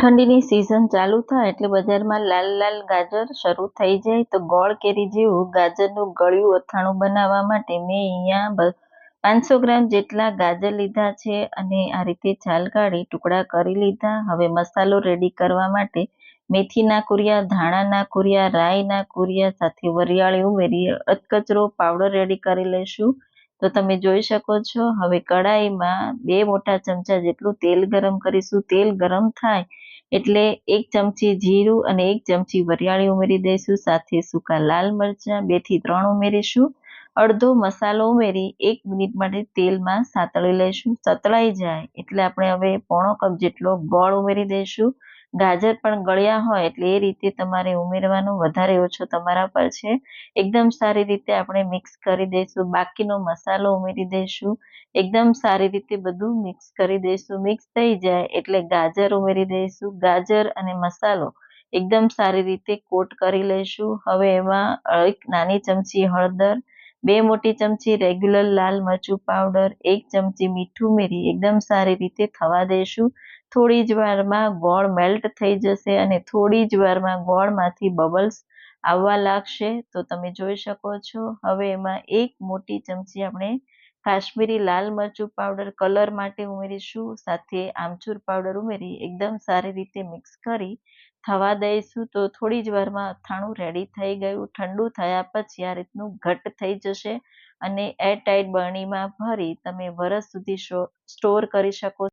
ઠંડીની સિઝન ચાલુ થાય એટલે બજારમાં લાલ લાલ ગાજર શરૂ થઈ જાય તો ગોળ કેરી જેવું ગાજરનું ગળ્યું અથાણું બનાવવા માટે મેં અહીંયા પાંચસો ગ્રામ જેટલા ગાજર લીધા છે અને આ રીતે છાલ કાઢી ટુકડા કરી લીધા. હવે મસાલો રેડી કરવા માટે મેથીના કુરિયા ધાણાના કુરિયા રાઈના કુરિયા સાથે વરિયાળી ઉમેરી અધકચરો, પાવડર રેડી કરી લઈશું. તો તમે જોઈ શકો છો, હવે કડાઈમાં બે મોટા ચમચા જેટલું તેલ ગરમ કરીશું. તેલ ગરમ થાય એટલે એક ચમચી જીરું અને એક ચમચી વરિયાળી ઉમેરી દઈશું. સાથે સૂકા લાલ મરચાં બેથી ત્રણ ઉમેરીશું. અડધો મસાલો ઉમેરી એક મિનિટ માટે તેલમાં સાતળી લઈશું. સતળાઈ જાય એટલે આપણે હવે પોણો કપ જેટલો ગોળ ઉમેરી દઈશું. ગાજર પણ ગળ્યા હોય એટલે એ રીતે તમારે ઉમેરવાનું વધારે ઓછો તમારા પર છે. એકદમ સારી રીતે આપણે મિક્સ કરી દઈશું. બાકીનો મસાલો ઉમેરી દઈશું. એકદમ સારી રીતે બધું મિક્સ કરી દઈશું. મિક્સ થઈ જાય એટલે ગાજર ઉમેરી દઈશું. ગાજર અને મસાલો એકદમ સારી રીતે કોટ કરી લઈશું. હવે એમાં એક નાની ચમચી હળદર, બે મોટી ચમચી રેગ્યુલર લાલ મરચું પાવડર એક ચમચી મીઠું ઉમેરી એકદમ સારી રીતે થવા દઈશું. થોડી જ વારમાં ગોળ મેલ્ટ થઈ જશે અને થોડી જ વારમાં ગોળમાંથી બબલ્સ આવવા લાગશે. તો તમે જોઈ શકો છો, હવે એમાં એક મોટી ચમચી આપણે કાશ્મીરી લાલ મરચું પાવડર કલર માટે ઉમેરીશું, સાથે આમચૂર પાવડર ઉમેરી એકદમ સારી રીતે મિક્સ કરી થવા દઈશું. તો થોડી જ વારમાં અથાણું રેડી થઈ ગયું. ઠંડુ થયા પછી આ રીતનું ઘટ થઈ જશે અને એરટાઈટ બરણીમાં ભરી તમે વરસ સુધી સ્ટોર કરી શકો